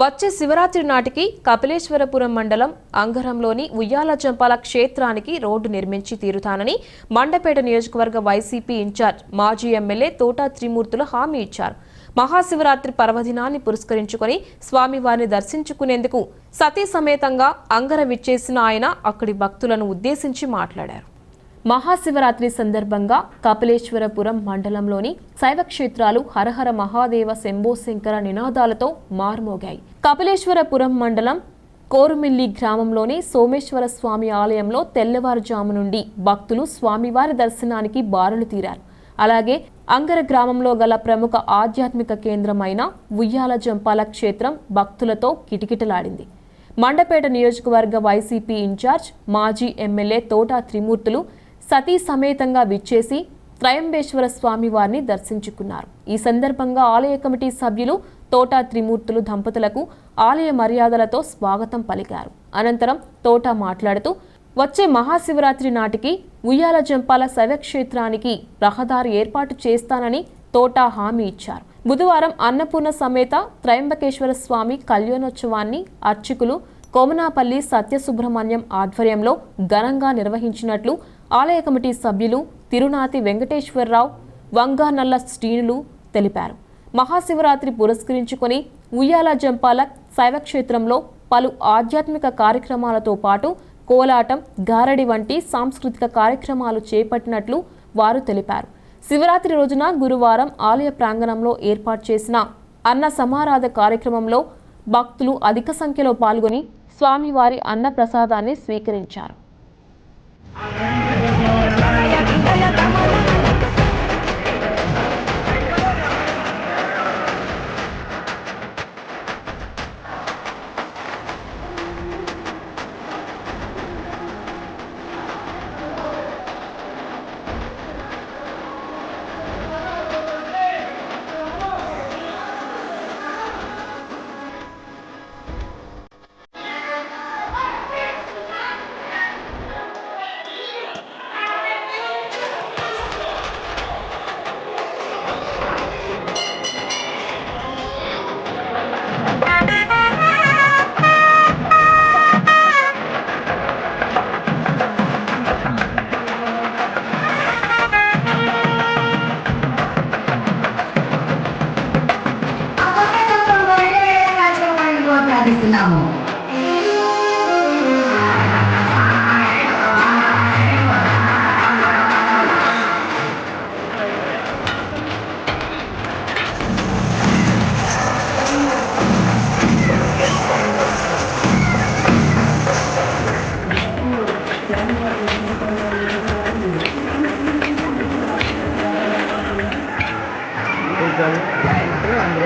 వచ్చే శివరాత్రి నాటికి కపిలేశ్వరపురం మండలం అంగరంలోని ఉయ్యాల చంపాల క్షేత్రానికి రోడ్డు నిర్మించి తీరుతానని మండపేట నియోజకవర్గ వైసీపీ ఇన్ఛార్జ్ మాజీ ఎమ్మెల్యే తోటా త్రిమూర్తులు హామీ ఇచ్చారు. మహాశివరాత్రి పర్వదినాన్ని పురస్కరించుకొని స్వామివారిని దర్శించుకునేందుకు సతీ సమేతంగా అంగర విచ్చేసిన ఆయన అక్కడి భక్తులను ఉద్దేశించి మాట్లాడారు. మహాశివరాత్రి సందర్భంగా కపిలేశ్వరపురం మండలంలోని శైవ క్షేత్రాలు హరహర మహాదేవ శంభోశంకర నినాదాలతో మార్మోగాయి. కపిలేశ్వరపురం మండలం కోరుమిల్లి గ్రామంలోని సోమేశ్వర స్వామి ఆలయంలో తెల్లవారుజాము నుండి భక్తులు స్వామివారి దర్శనానికి బారులు తీరారు. అలాగే అంగర గ్రామంలో గల ప్రముఖ ఆధ్యాత్మిక కేంద్రమైన ఉయ్యాల జంపాల క్షేత్రం భక్తులతో కిటకిటలాడింది. మండపేట నియోజకవర్గ వైసీపీ ఇన్ఛార్జ్ మాజీ ఎమ్మెల్యే తోటా త్రిమూర్తులు సతీ సమేతంగా విచ్చేసి త్రయంబేశ్వర స్వామి వారిని దర్శించుకున్నారు. ఈ సందర్భంగా ఆలయ కమిటీ సభ్యులు తోటా త్రిమూర్తులు దంపతులకు ఆలయ మర్యాదలతో స్వాగతం పలికారు. అనంతరం తోటా మాట్లాడుతూ వచ్చే మహాశివరాత్రి నాటికి ఉయ్యాల జంపాల శైవక్షేత్రానికి రహదారి ఏర్పాటు చేస్తానని తోటా హామీ ఇచ్చారు. బుధవారం అన్నపూర్ణ సమేత త్రయంబకేశ్వర స్వామి కళ్యాణోత్సవాన్ని అర్చకులు కోమనాపల్లి సత్యసుబ్రహ్మణ్యం ఆధ్వర్యంలో ఘనంగా నిర్వహించినట్లు ఆలయ కమిటీ సభ్యులు తిరునాతి వెంకటేశ్వరరావు వంగానల్ల శ్రీనులు తెలిపారు. మహాశివరాత్రి పురస్కరించుకొని ఉయ్యాల జంపాల శైవక్షేత్రంలో పలు ఆధ్యాత్మిక కార్యక్రమాలతో పాటు కోలాటం గారడి వంటి సాంస్కృతిక కార్యక్రమాలు చేపట్టినట్లు వారు తెలిపారు. శివరాత్రి రోజున గురువారం ఆలయ ప్రాంగణంలో ఏర్పాటు చేసిన అన్న సమారాధ కార్యక్రమంలో భక్తులు అధిక సంఖ్యలో పాల్గొని స్వామివారి అన్న ప్రసాదాన్ని స్వీకరించారు. ¡Vamos! ప్రార్థిస్తున్నాము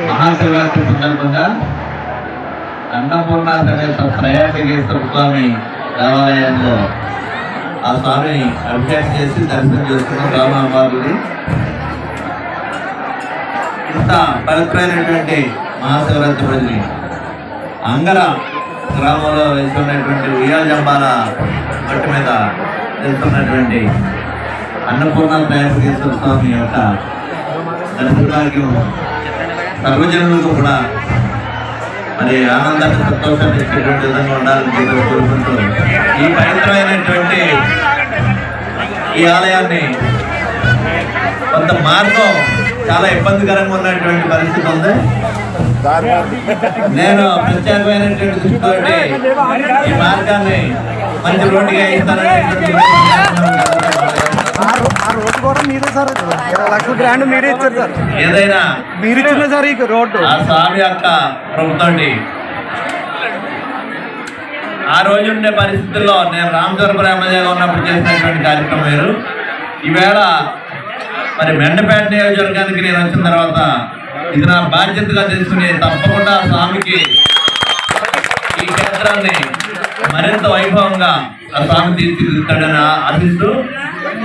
మహాశివరాత్రి సందర్భంగా అన్నపూర్ణ సమేత ప్రయాసకేశ్వర స్వామి దేవాలయంలో. ఆ స్వామిని అభ్యాసం చేసి దర్శనం చేసుకున్న రామాబాబుని ఇంత పవిత్రమైనటువంటి మహాశివరాత్రి. రోజుని అంగర గ్రామంలో వెళ్తున్నటువంటి ఉయ్యాజంబాల మట్టి మీద వెళ్తున్నటువంటి అన్నపూర్ణ ప్రయాసకేశ్వర స్వామి యొక్క దర్శనానికి సర్వజనులకు కూడా మరి ఆనందాన్ని సంతోషాన్ని ఇచ్చేటువంటి విధంగా ఉండాలని చెప్పి కోరుకుంటూ ఈ పవిత్రమైనటువంటి ఈ ఆలయాన్ని కొంత మార్గం చాలా ఇబ్బందికరంగా ఉన్నటువంటి పరిస్థితి ఉంది. నేను ప్రత్యేకమైనటువంటి దృష్టితోటి ఈ మార్గాన్ని మంచి రోడ్డుగా ఇస్తానని కూడా మీరే సార్. ఇరవై లక్షల గ్రాండ్ మీరే ఇచ్చారు సార్. ఏదైనా మీరు ఇచ్చిన సార్ ఈ రోడ్డు. ఆ స్వామి యొక్క ప్రభుత్వండి ఆ రోజు ఉండే పరిస్థితుల్లో నేను రామచంద్రపురం ఎమ్మెల్యేగా ఉన్నప్పుడు చేసినటువంటి కార్యక్రమం వేరు. ఈవేళ మరి మెండపేట నియోజకవర్గానికి నేను వచ్చిన తర్వాత ఇది నా బాధ్యతగా తెలుసుకుని తప్పకుండా ఆ స్వామికి ఈ క్షేత్రాన్ని మరింత వైభవంగా ఆ స్వామి తీర్చిదిద్దుతాడని ఆశిస్తూ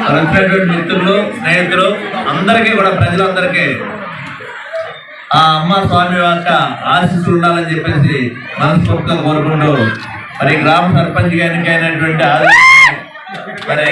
వచ్చినటువంటి మిత్రులు స్నేహితులు అందరికీ కూడా ప్రజలందరికీ ఆ అమ్మ స్వామి యొక్క ఆశీస్సులు ఉండాలని చెప్పేసి మనస్ఫూర్తిగా కోరుకుంటూ మరి గ్రామ సర్పంచ్ గారికి అయినటువంటి మరి